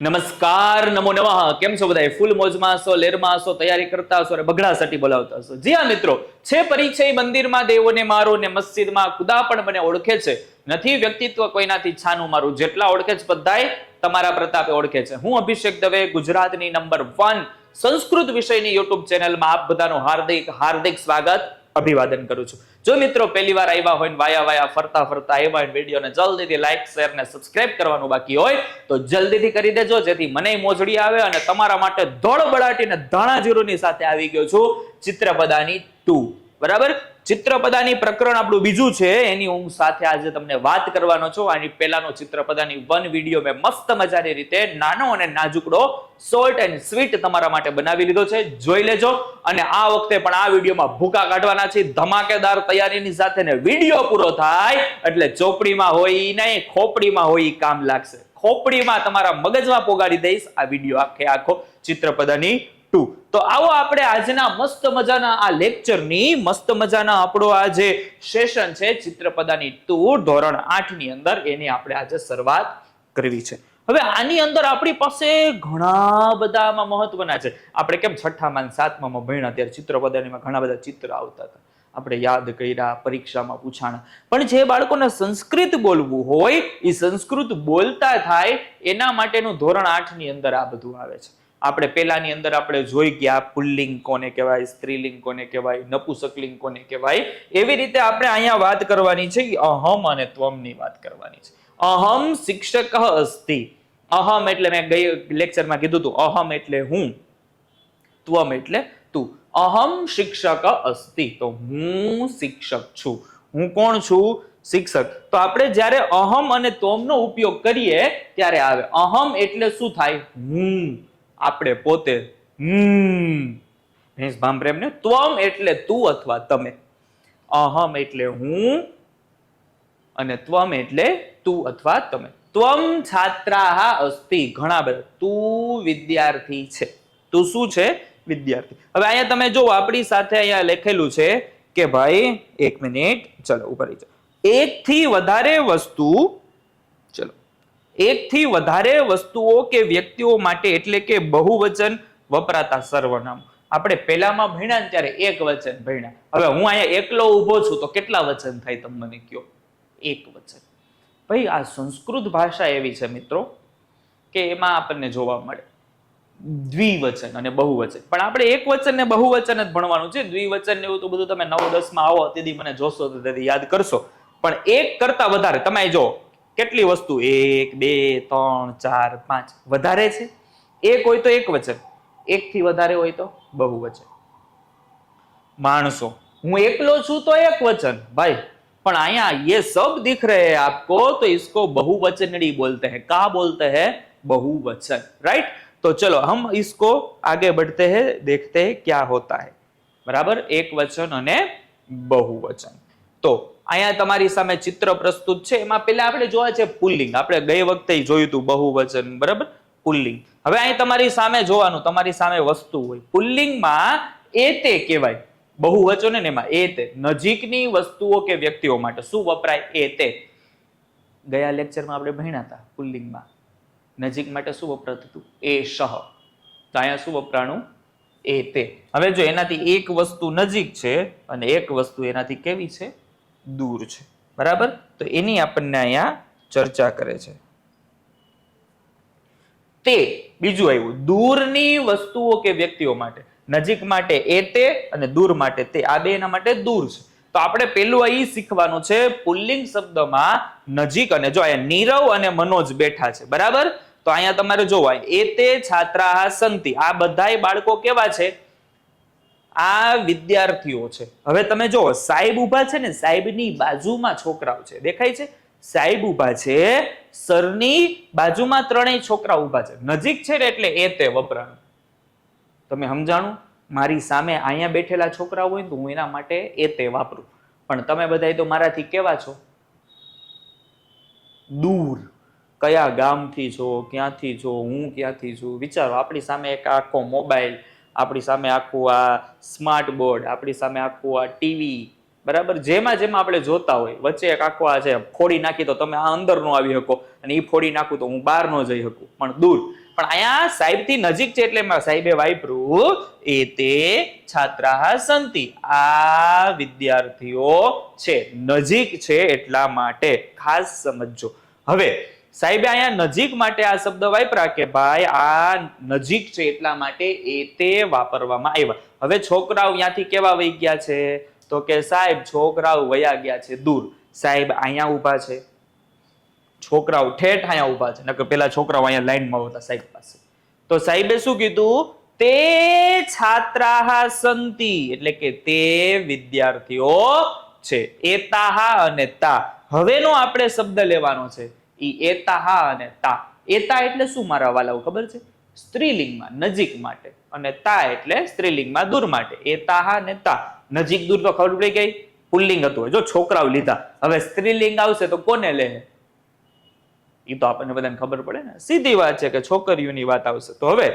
નમસ્કાર, નમો નમઃ. કેમ છો બધા ફૂલ મોજમાં છો લેરમાં છો તૈયારી કરતા હશો અને બગડાસાટી બોલાવતા હશો. જી હા, મિત્રો. છે પરિચય મંદિરમાં દેવોને મારો ને મસ્જિદમાં ખુદા પણ મને ઓળખે છે. નથી વ્યક્તિત્વ કોઈનાથી છાનું મારું. જેટલા ઓળખે છે બધાય તમારા પ્રતાપે ઓળખે છે. હું અભિષેક દવે, ગુજરાતની નંબર વન સંસ્કૃત વિષયની યુટ્યુબ ચેનલમાં આપ બધાનું હાર્દિક હાર્દિક સ્વાગત. અભિવાદન કરું છું. જો મિત્રો પહેલી વાર આવ્યા હોય ને વાયા વાયા ફરતા ફરતા આવ્યા હોય વિડીયોને જલ્દીથી લાઈક શેર ને સબસ્ક્રાઇબ કરવાનું બાકી હોય, તો જલ્દીથી કરી દેજો. જેથી મને મોજડી આવે અને તમારા માટે ધોળ બળાટીને ધાણા જીરુની સાથે આવી ગયો છું. ચિત્રપદાની ટુ. બરાબર? ચિત્રપદાની પ્રકરણ આપણું બીજું છે. એની હું સાથે આજે તમને વાત કરવાનો છું. આની પહેલાનો ચિત્રપદાની વન વીડિયો મેં મસ્ત મજાની રીતે નાનો અને નાજુકડો શોર્ટ એન્ડ સ્વીટ તમારા માટે બનાવી લીધો છે. જોઈ લેજો. અને આ વખતે પણ આ વિડીયોમાં ભૂકા કાઢવાના છે. ધમાકેદાર તૈયારીની સાથે વીડિયો પૂરો થાય. એટલે ચોપડીમાં હોય નહીં, ખોપડીમાં હોય કામ લાગશે. ખોપડીમાં તમારા મગજમાં પોગાડી દઈશ. આ વીડિયો આખે આખો ચિત્રપદાની ટુ તો આવો આપણે આજના મસ્ત મજાના આ લેક્ચરની મસ્ત મજાના આપણો આ જે સેશન છે ચિત્રપદાની ટુ ધોરણ આઠની અંદર એની આપણે આજે શરૂઆત કરવી છે. હવે આની અંદર આપણી પાસે ઘણા બધામાં મહત્વના છે. આપણે કેમ છઠ્ઠામાં સાતમાં ભણ્યા ત્યારે ચિત્રપદાનીમાં ઘણા બધા ચિત્ર આવતા હતા. આપણે યાદ કર્યા, પરીક્ષામાં પૂછાણા. પણ જે બાળકોને સંસ્કૃત બોલવું હોય એ સંસ્કૃત બોલતા થાય, એના માટેનું ધોરણ આઠની અંદર આ બધું આવે છે. આપણે પેલાની અંદર આપણે જોઈ ગયા પુલ્લિંગ કોને કહેવાય, સ્ત્રીલિંગ કોને કહેવાય, નપુસકલિંગ કોને કહેવાય, એવી રીતે આપણે અહીંયા વાત કરવાની છે અહમ અને ત્વમની વાત કરવાની છે. અહમ શિક્ષક અસ્તિ. અહમ એટલે મેં ગઈ લેક્ચરમાં કીધું હતું, અહમ એટલે હું, ત્વમ એટલે તું. અહમ શિક્ષક અસ્તિ. તો હું શિક્ષક છું. હું કોણ છું? શિક્ષક. તો આપણે જ્યારે અહમ અને તોમનો ઉપયોગ કરીએ, ત્યારે આવે. અહમ એટલે શું થાય? હું. આપણે પોતે ભેંસ ભામ પ્રેમ ને ત્વમ એટલે તું અથવા તમે. અહમ એટલે હું અને ત્વમ એટલે તું અથવા તમે. ત્વમ છાત્રાહ અસ્તિ. ઘણા બધા. તું વિદ્યાર્થી છે. તું શું છે? વિદ્યાર્થી. હવે અહીંયા તમે જો આપણી સાથે અહીંયા લખેલું છે કે ભાઈ, એક મિનિટ, ચલો, ઉપર એક થી વધારે વસ્તુ, ચલો એક થી વધારે વસ્તુઓ કે વ્યક્તિઓ માટે એટલે કે બહુવચન વપરાતા સર્વનામ. આપણે પહેલામાં ભણ્યા ને ત્યારે એક વચન ભણ્યા. હવે હું અહીંયા એકલો ઊભો છું તો કેટલા વચન થાય તમે મને કયો એક વચન. ભાઈ, આ સંસ્કૃત ભાષા એવી છે મિત્રો કે એમાં આપણને જોવા મળે. દ્વિવચન અને બહુવચન. પણ આપણે એક વચન ને બહુવચન જ ભણવાનું છે. દ્વિવચન ને એવું તો બધું તમે નવ દસમાં આવો, તેથી મને જોશો તો તેથી યાદ કરશો. પણ એક કરતા વધારે તમે જો કેટલી વસ્તુ એક બે ત્રણ ચાર પાંચ વધારે છે એક હોય તો એક વચન એક થી વધારે હોય તો બહુવચન માણસો હું એકલો છું તો એક વચન ભાઈ પણ અહીંયા ये सब दिख रहे हैं आपको तो इसको बहुवचनड़ी बोलते हैं का बोलते हैं बहुवचन राइट तो चलो हम इसको आगे बढ़ते हैं देखते हैं क्या होता है બરાબર એક વચન અને બહુવચન તો અહીંયા તમારી સામે ચિત્ર પ્રસ્તુત છે. એમાં પેલા આપણે જોવા છે પુલ્લિંગ. આપણે ગઈ વખતે જોયું હતું બહુવચન, બરાબર? પુલ્લિંગ. હવે અહીં તમારી સામે જોવાનું, તમારી સામે વસ્તુ હોય. પુલ્લિંગમાં એ તે કહેવાય. બહુવચન ને એમાં એ તે. નજીકની વસ્તુઓ કે વ્યક્તિઓ માટે શું વપરાય? એ તે. ગયા લેક્ચરમાં આપણે ભણ્યા હતા પુલ્લિંગમાં. નજીક માટે શું વપરાતું હતું? એ શહ. તો અહીંયા શું વપરાણું? એ તે. હવે જો એનાથી એક વસ્તુ નજીક છે અને એક વસ્તુ એનાથી કેવી છે? દૂર છે. બરાબર? તો એની આપણને અહીંયા ચર્ચા કરે છે. તે બીજું આવ્યું, દૂરની વસ્તુઓ કે વ્યક્તિઓ માટે. નજીક માટે એ તે અને દૂર માટે તે. આ બે એના માટે દૂર છે. તો આપણે પેલું અહીં શીખવાનું છે, પુલ્લિંગ શબ્દમાં નજીક અને જો અહીંયા નીરવ અને મનોજ બેઠા છે, બરાબર? તો અહીંયા તમારે જોવાય, એ તે છાત્રા સંતિ. આ બધા બાળકો કેવા છે? આ વિદ્યાર્થીઓ છે. હવે તમે જો સાહેબ ઊભા છે ને, સાહેબની બાજુમાં છોકરાઓ છે. દેખાય છે? સાહેબ ઊભા છે, સરની બાજુમાં ત્રણેય છોકરા ઊભા છે. નજીક છે ને એટલે એ તે વપરાણ. તમે સમજાણું? મારી સામે અહીંયા બેઠેલા છોકરા હોય તો હું એના માટે એ તે વાપરું. પણ તમે બધા તો મારાથી કેવા છો? દૂર. કયા ગામથી છો, ક્યાંથી છો, હું ક્યાંથી છું? વિચારો, આપણી સામે એક આખો મોબાઈલ આપણી સામે આખું આ સ્માર્ટ બોર્ડ આપણી સામે આખું આ ટીવી બરાબર? જેમાં જેમાં આપણે જોતા હોય, વચ્ચે એક આખો આ છે, ફોડી નાખી તો તમે આ અંદર નો આવી શકો અને એ ફોડી નાખું તો હું બહાર નો જઈ શકું, પણ દૂર. પણ અહીંયા સાહેબથી નજીક છે એટલે સાહેબે વાપરું એ તે છાત્રા સંતિ. આ વિદ્યાર્થીઓ છે, નજીક છે એટલા માટે ખાસ સમજજો. હવે સાહેબે અહીંયા નજીક માટે આ શબ્દ વાપરા કે ભાઈ, આ નજીક છે એટલા માટે એ તે વાપરવામાં આવ્યા. હવે છોકરાઓ ત્યાંથી કેવા વહી ગયા છે? તો કે સાહેબ, છોકરાઓ વયા ગયા છે દૂર. સાહેબ, અહીંયા ઊભા છે. છોકરાઓ ઠેઠ અહીંયા ઊભા છે. નકર પેલા છોકરાઓ અહીંયા લાઈનમાં હતા સાહેબ પાસે. તો સાહેબે શું કીધું? તે છાત્રાહા સંતિ એટલે કે તે વિદ્યાર્થીઓ છે. એતાહા અને તા. હવેનો આપણે શબ્દ લેવાનો છે. ઈ એતાહા અને તા. એતા એટલે શું મારા વાલાઓ ખબર છે? સ્ત્રીલિંગમાં, નજીક માટે. અને તા એટલે સ્ત્રીલિંગમાં દૂર માટે. એતાહા ને તા. નજીક દૂર તો ખબર પડી ગઈ? પુલ્લિંગ હતું જો છોકરાઓ લીધા. હવે સ્ત્રીલિંગ આવશે તો કોને લે? એ તો આપણને બધાને ખબર પડે ને. સીધી વાત છે કે છોકરીઓની વાત આવશે. તો હવે,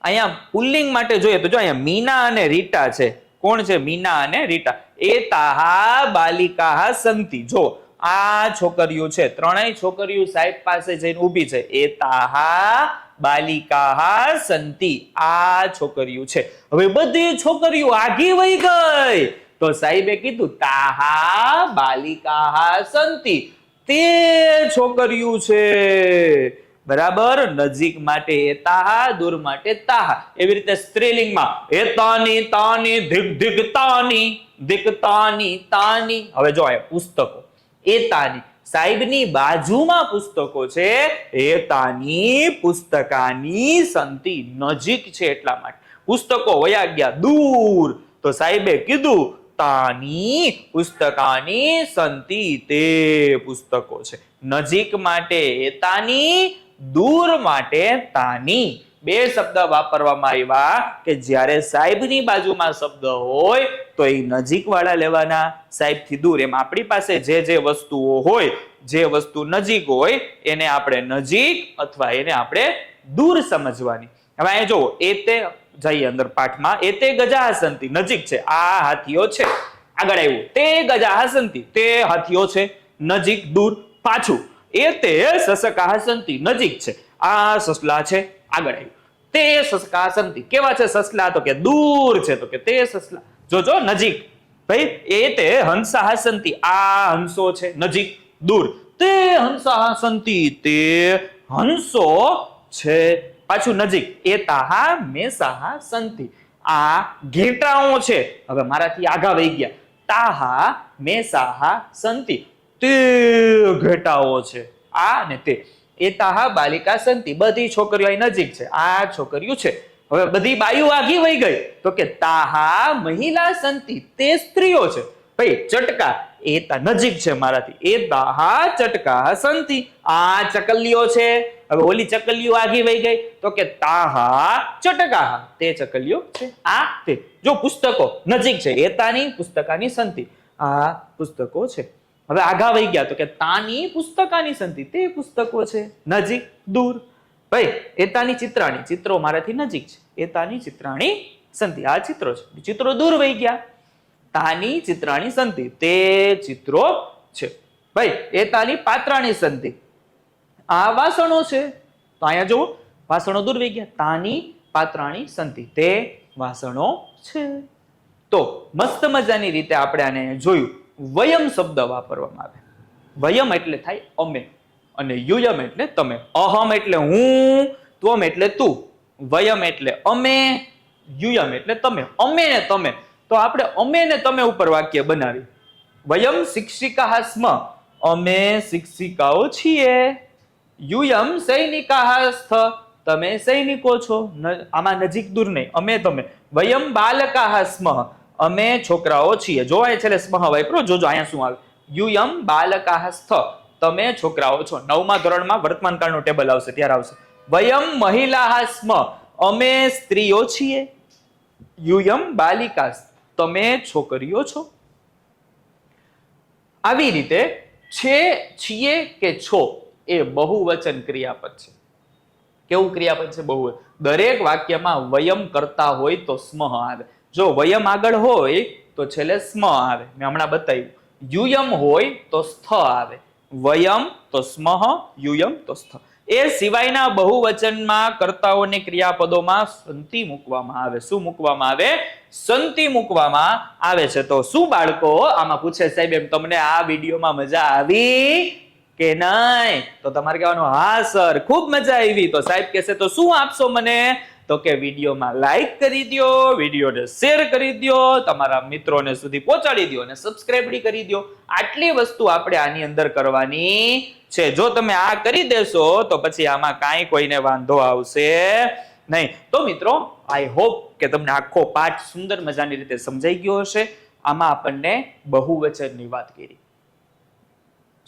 અહીંયા પુલ્લિંગ માટે જોઈએ તો જો અહીંયા મીના અને રીટા છે. કોણ છે? મીના અને રીટા. એ તાહા બાલિકાહા સંતિ. જો આ છોકરીઓ છે, ત્રણેય છોકરીઓ સાહેબ પાસે જઈને ઊભી છે. એ તાહા બાલિકાહા સંતિ, આ છોકરીઓ છે. હવે બધી છોકરીઓ આગી વહી ગઈ. તો સાહેબે કીધું, તાહા બાલિકાહા સંતિ, તે છોકરીઓ છે. બરાબર? નજીક માટે એતાહા દૂર માટે તાહા. એવી રીતે સ્ત્રીલિંગમાં, એ તાની ધીક ધીક તાની ધીક તાની તાની. હવે જો પુસ્તકો એતાની સાહેબની બાજુમાં પુસ્તકો છે, એતાની પુસ્તકાની સંતિ નજીક છે એટલા માટે. પુસ્તકો વયા ગયા દૂર. તો સાહેબે કીધું, તાની પુસ્તકાની સંતિ તે પુસ્તકો છે. નજીક માટે એતાની, દૂર માટે તાની. બે શબ્દ વાપરવામાં આવ્યા કે જ્યારે સાહેબની બાજુમાં શબ્દ હોય, તો એ નજીક વાળા લેવાના. સાહેબથી દૂર. એમ આપણી પાસે જે જે વસ્તુઓ હોય, જે વસ્તુ નજીક હોય, એને આપણે નજીક અથવા એને આપણે દૂર સમજવાની. હવે અહીંયા જુઓ, એ તે જઈએ અંદર પાઠમાં, એ તે ગજા હસંતી નજીક છે. આ હાથીઓ છે. આગળ આવ્યું. તે ગજા હસંતી તે હાથીઓ છે. નજીક, દૂર, પાછું. એ તે સસકા હસંતી નજીક છે. આ સસલા છે. આગળ આવ્યું. તે સસકા સંતિ કેવા છે સસલા? તો કે દૂર છે, તો કે તે સસલા. જોજો, નજીક. ભાઈ, એ તે હંસા હસંતી આ હંસો છે, નજીક, દૂર. તે હંસા હસંતી તે હંસો છે, પાછું નજીક. એ તાહા મેસાહા સંતિ આ ઘેટાઓ છે. હવે મારાથી આગા વહી ગયા. તાહા મેસાહા સંતિ તે ઘેટાઓ છે. આ ને તે. એ તાહા બાલિકા સંતિ, બધી છોકરીઓ નજીક છે. આ છોકરીઓ છે. હવે બધી બાયુ આગી વહી ગઈ. તો કે તાહા મહિલા સંતિ, તે સ્ત્રીઓ છે. ભાઈ, ચટકા, એ નજીક છે મારાથી. એ તાહા ચટકા સંતિ. આ ચકલીઓ છે. હવે ઓલી ચકલીઓ આગી વહી ગઈ. તો કે તાહા ચટકા. તે ચકલીઓ છે. આ તે. જો પુસ્તકો નજીક છે. એતાની પુસ્તકાની સંતિ. આ પુસ્તકો છે. હવે આગા વહી ગયા તો કે તાની પુસ્તકાની સંધિ, તે પુસ્તકો છે. નજીક, દૂર. ભાઈ એતાની ચિત્રાણી. ચિત્રો મારાથી નજીક છે. એતાની ચિત્રાણી સંધિ. આ ચિત્રો છે. ચિત્રો દૂર વહી ગયા. તાની ચિત્રાણી સંધિ. તે ચિત્રો છે. ભાઈ એતાની પાત્રાણી સંધિ. આ વાસણો છે. તો અહીંયા જુઓ, વાસણો દૂર વહી ગયા. તાની પાત્રાણી સંધિ. તે વાસણો છે. તો મસ્ત મજાની રીતે આપણે આને જોયું. વયમ શબ્દ વાપરવામાં આવે. વયમ એટલે થાય અમે. અને યુયમ એટલે તમે. અહમ એટલે હું, ત્વમ એટલે તું. વયમ એટલે અમે, યુયમ એટલે તમે. અમે ને તમે. તો આપણે અમે ને તમે ઉપર વાક્ય બનાવી. વયમ શિક્ષિકા સ્મ. અમે શિક્ષિકાઓ છીએ. યુયમ સૈનિકા સ્થ. તમે સૈનિકો છો. આમાં નજીક દૂર નહીં. અમે તમે. વયમ બાલકા સ્મ. અમે છોકરાઓ છીએ. જોવાય છે સ્મહ વાપરો જોજો, અહીંયા શું આવે? યુયમ બાલકા સ્થ તમે છોકરાઓ છો. નવમા ધોરણમાં વર્તમાન કાળનું ટેબલ આવશે, ત્યારે આવશે. વયમ મહિલા અમે સ્ત્રીઓ છીએ. યુયમ બાલિકા તમે છોકરીઓ છો. આવી રીતે છે, છીએ કે છો એ બહુવચન ક્રિયાપદ છે. કેવું ક્રિયાપદ છે? બહુ દરેક વાક્યમાં વયમ કરતા હોય તો સ્મહ આવે. જો વયમ આગળ હોય તો છેલ્લે સ્મ આવે. મેં હમણાં બતાવ્યું. યુયમ હોય તો સ્થ આવે. વયમ તો સ્મહ યુયમ તો સ્થ. એ સિવાયના બહુવચનમાં કર્તાઓને ક્રિયાપદોમાં સંતિ મૂકવામાં આવે. શું મૂકવામાં આવે? સંતિ મૂકવામાં આવે છે. તો શું બાળકો, આમાં પૂછે સાહેબ, એમ તમને આ વિડીયોમાં મજા આવી કે નહીં? તો તમારે કહેવાનું, હા, સર, ખૂબ મજા આવી. તો સાહેબ કહેશે, તો શું આપશો મને? તો કે વિડીયોમાં લાઈક કરી દો વિડીયોને શેર કરી દો તમારા મિત્રોને સુધી પહોંચાડી દો અને સબસ્ક્રાઇબ બી કરી દો આટલી વસ્તુ આપણે આની અંદર કરવાની છે. જો તમે આ કરી દેશો, તો પછી આમાં કાંઈ કોઈને વાંધો આવશે નહીં. તો મિત્રો આઈ હોપ કે તમને આખો પાઠ સુંદર મજાની રીતે સમજાઈ ગયો હશે. આમાં આપણને બહુવચનની વાત કરી.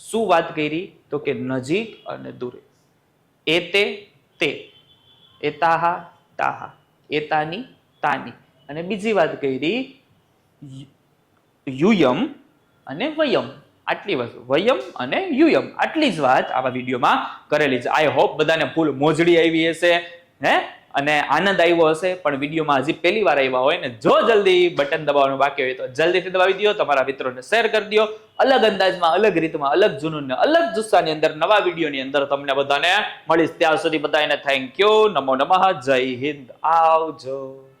શું વાત કરી? તો કે નજીક અને દૂરે. એતે તે. એતાહા તાહા, એતાની તાની. અને બીજી વાત કરી યુયમ અને વયમ. આટલી વસ્તુ. વયમ અને યુયમ. આટલી જ વાત આવા વિડીયોમાં કરેલી છે. આઈ હોપ બધાને ફૂલ મોજડી આવી હશે, હે? અને આનંદ આવ્યો હશે, પણ વિડીયોમાં હજી પહેલી વાર આવ્યા હોય ને, જો જલ્દી બટન દબાવવાનું બાકી હોય તો જલ્દીથી દબાવી દો, તમારા મિત્રોને શેર કરી દો, અલગ અંદાજમાં, અલગ રીતમાં, અલગ જુનૂનને અલગ જુસ્સાની અંદર, નવા વિડીયોની અંદર તમને બધાને મળીશ. ત્યાં સુધી બધાને થેન્ક યુ નમો નમઃ, જય હિન્દ, આવજો.